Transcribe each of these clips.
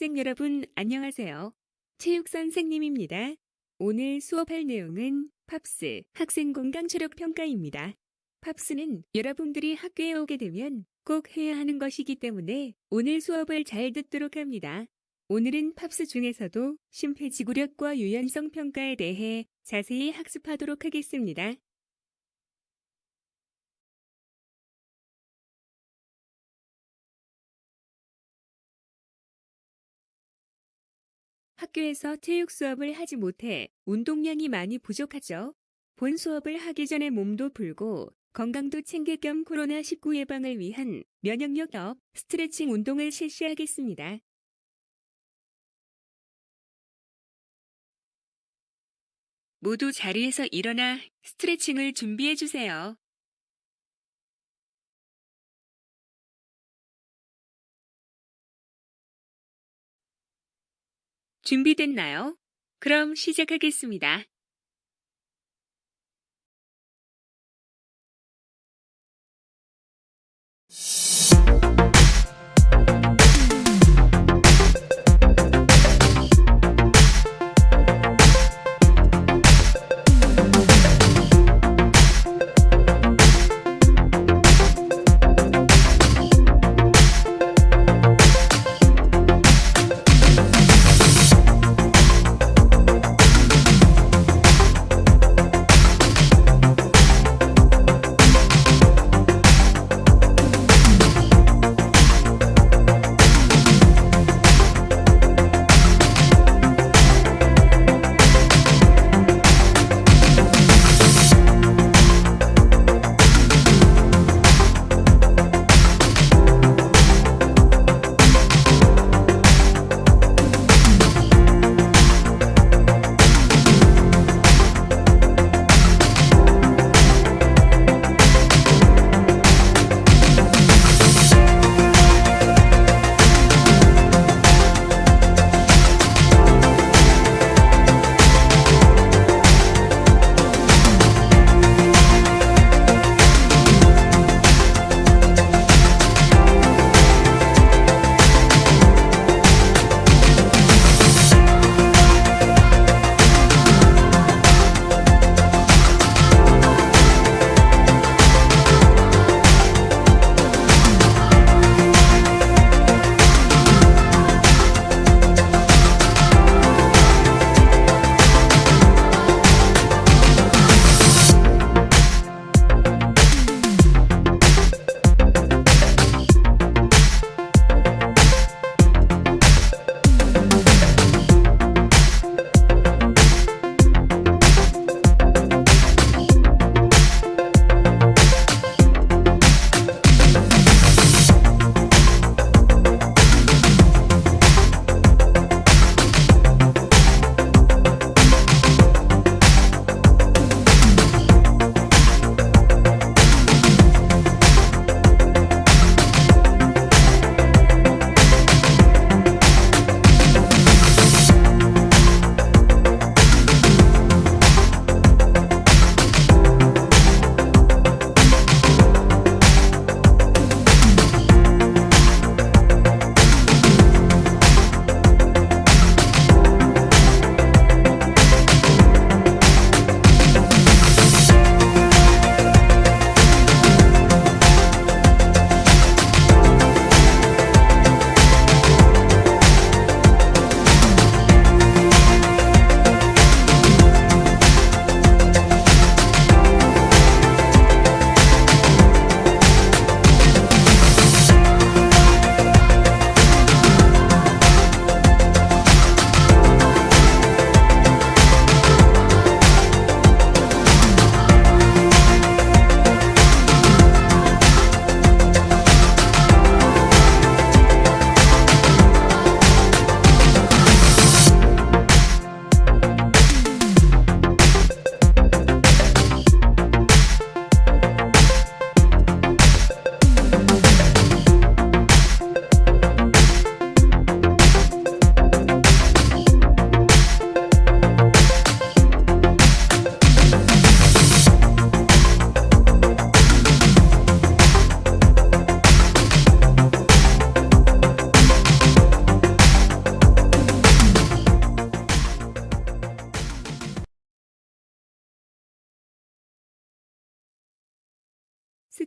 학생 여러분 안녕하세요. 체육 선생님입니다. 오늘 수업할 내용은 팝스 학생 건강 체력 평가입니다. 팝스는 여러분들이 학교에 오게 되면 꼭 해야 하는 것이기 때문에 오늘 수업을 잘 듣도록 합니다. 오늘은 팝스 중에서도 심폐지구력과 유연성 평가에 대해 자세히 학습하도록 하겠습니다. 학교에서 체육 수업을 하지 못해 운동량이 많이 부족하죠. 본 수업을 하기 전에 몸도 풀고 건강도 챙길 겸 코로나19 예방을 위한 면역력 업 스트레칭 운동을 실시하겠습니다. 모두 자리에서 일어나 스트레칭을 준비해 주세요. 준비됐나요? 그럼 시작하겠습니다.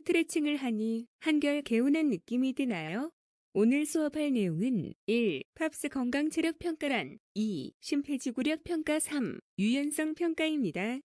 스트레칭을 하니 한결 개운한 느낌이 드나요? 오늘 수업할 내용은 1. 팝스 건강 체력 평가란 2. 심폐지구력 평가 3. 유연성 평가입니다.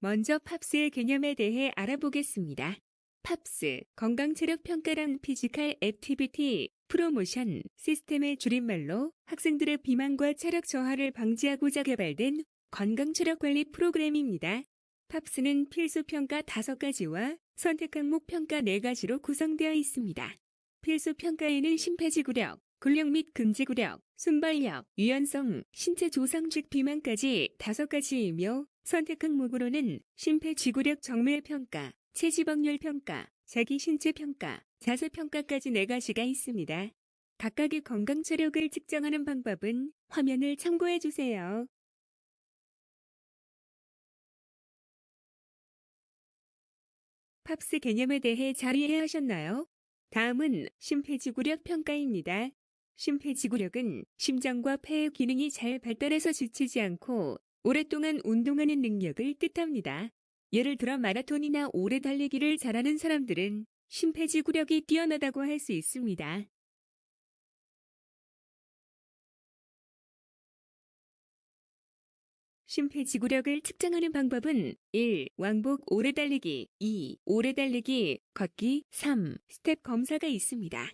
먼저 팝스의 개념에 대해 알아보겠습니다. 팝스, 건강체력 평가란 피지컬 액티비티 프로모션 시스템의 줄임말로 학생들의 비만과 체력 저하를 방지하고자 개발된 건강체력 관리 프로그램입니다. 팝스는 필수 평가 5가지와 선택 항목 평가 4가지로 구성되어 있습니다. 필수 평가에는 심폐지구력, 근력 및 근지구력, 순발력, 유연성, 신체 조상직 비만까지 5가지이며 선택 항목으로는 심폐지구력 정밀 평가, 체지방률 평가, 자기 신체 평가, 자세 평가까지 4가지가 있습니다. 각각의 건강 체력을 측정하는 방법은 화면을 참고해 주세요. 팝스 개념에 대해 잘 이해하셨나요? 다음은 심폐지구력 평가입니다. 심폐지구력은 심장과 폐의 기능이 잘 발달해서 지치지 않고 오랫동안 운동하는 능력을 뜻합니다. 예를 들어 마라톤이나 오래 달리기를 잘하는 사람들은 심폐지구력이 뛰어나다고 할 수 있습니다. 심폐지구력을 측정하는 방법은 1. 왕복 오래 달리기 2. 오래 달리기, 걷기 3. 스텝 검사가 있습니다.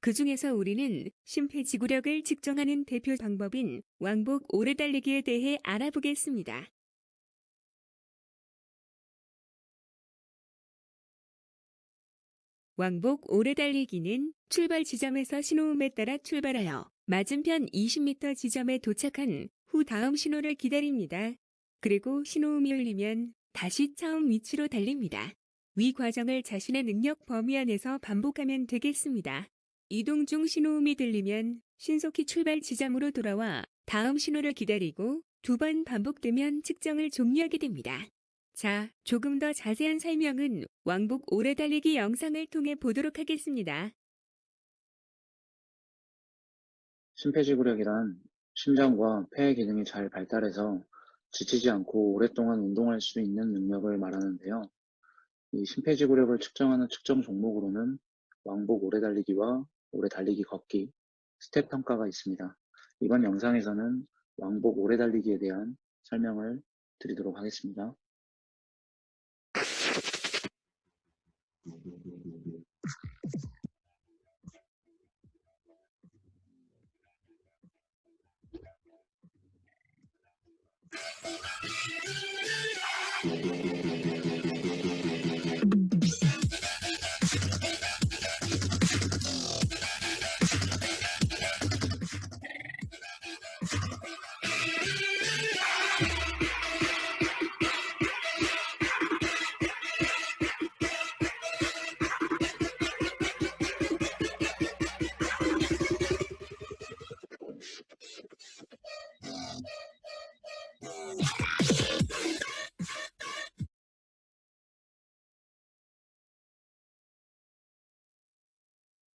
그 중에서 우리는 심폐지구력을 측정하는 대표 방법인 왕복 오래 달리기에 대해 알아보겠습니다. 왕복 오래 달리기는 출발 지점에서 신호음에 따라 출발하여 맞은편 20m 지점에 도착한 후 다음 신호를 기다립니다. 그리고 신호음이 울리면 다시 처음 위치로 달립니다. 위 과정을 자신의 능력 범위 안에서 반복하면 되겠습니다. 이동 중 신호음이 들리면 신속히 출발 지점으로 돌아와 다음 신호를 기다리고 두 번 반복되면 측정을 종료하게 됩니다. 자, 조금 더 자세한 설명은 왕복 오래 달리기 영상을 통해 보도록 하겠습니다. 심폐지구력이란 심장과 폐의 기능이 잘 발달해서 지치지 않고 오랫동안 운동할 수 있는 능력을 말하는데요. 이 심폐지구력을 측정하는 측정 종목으로는 왕복 오래 달리기와 오래 달리기 걷기, 스텝 평가가 있습니다. 이번 영상에서는 왕복 오래 달리기에 대한 설명을 드리도록 하겠습니다. tudo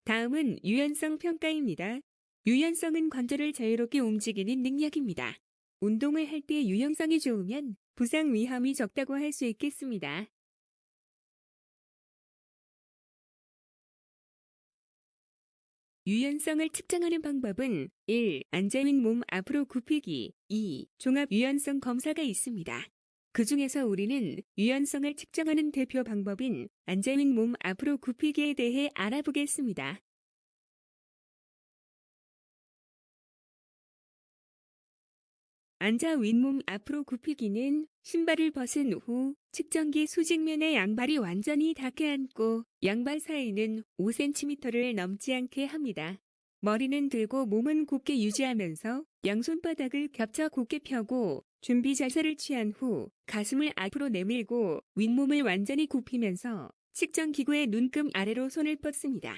다음은 유연성 평가입니다. 유연성은 관절을 자유롭게 움직이는 능력입니다. 운동을 할 때 유연성이 좋으면 부상 위험이 적다고 할 수 있겠습니다. 유연성을 측정하는 방법은 1. 앉아있는 몸 앞으로 굽히기 2. 종합 유연성 검사가 있습니다. 그 중에서 우리는 유연성을 측정하는 대표 방법인 앉아있는 몸 앞으로 굽히기에 대해 알아보겠습니다. 앉아 윗몸 앞으로 굽히기는 신발을 벗은 후 측정기 수직면에 양발이 완전히 닿게 앉고 양발 사이는 5cm를 넘지 않게 합니다. 머리는 들고 몸은 곧게 유지하면서 양손바닥을 겹쳐 곧게 펴고 준비 자세를 취한 후 가슴을 앞으로 내밀고 윗몸을 완전히 굽히면서 측정 기구의 눈금 아래로 손을 뻗습니다.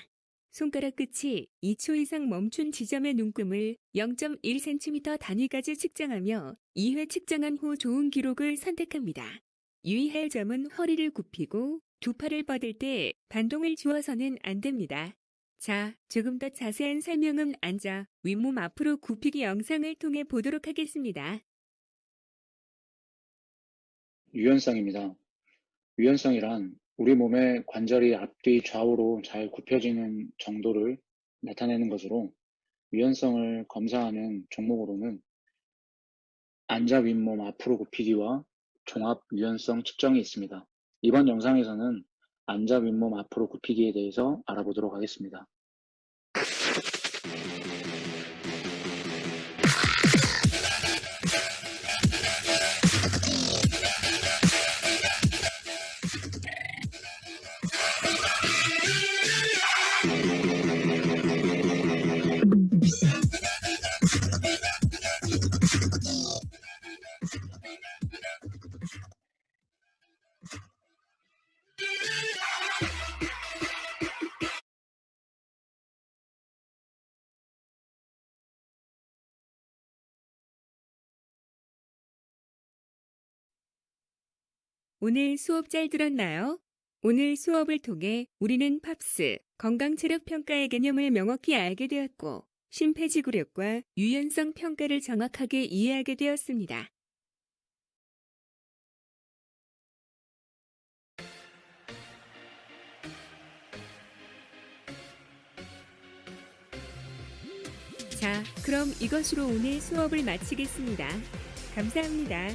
손가락 끝이 2초 이상 멈춘 지점의 눈금을 0.1cm 단위까지 측정하며 2회 측정한 후 좋은 기록을 선택합니다. 유의할 점은 허리를 굽히고 두 팔을 뻗을 때 반동을 주어서는 안 됩니다. 자, 조금 더 자세한 설명은 앉아 윗몸 앞으로 굽히기 영상을 통해 보도록 하겠습니다. 유연성입니다. 유연성이란 우리 몸의 관절이 앞뒤 좌우로 잘 굽혀지는 정도를 나타내는 것으로 유연성을 검사하는 종목으로는 앉아 윗몸 앞으로 굽히기와 종합 유연성 측정이 있습니다. 이번 영상에서는 앉아 윗몸 앞으로 굽히기에 대해서 알아보도록 하겠습니다. 오늘 수업 잘 들었나요? 오늘 수업을 통해 우리는 팝스, 건강체력 평가의 개념을 명확히 알게 되었고, 심폐지구력과 유연성 평가를 정확하게 이해하게 되었습니다. 자, 그럼 이것으로 오늘 수업을 마치겠습니다. 감사합니다.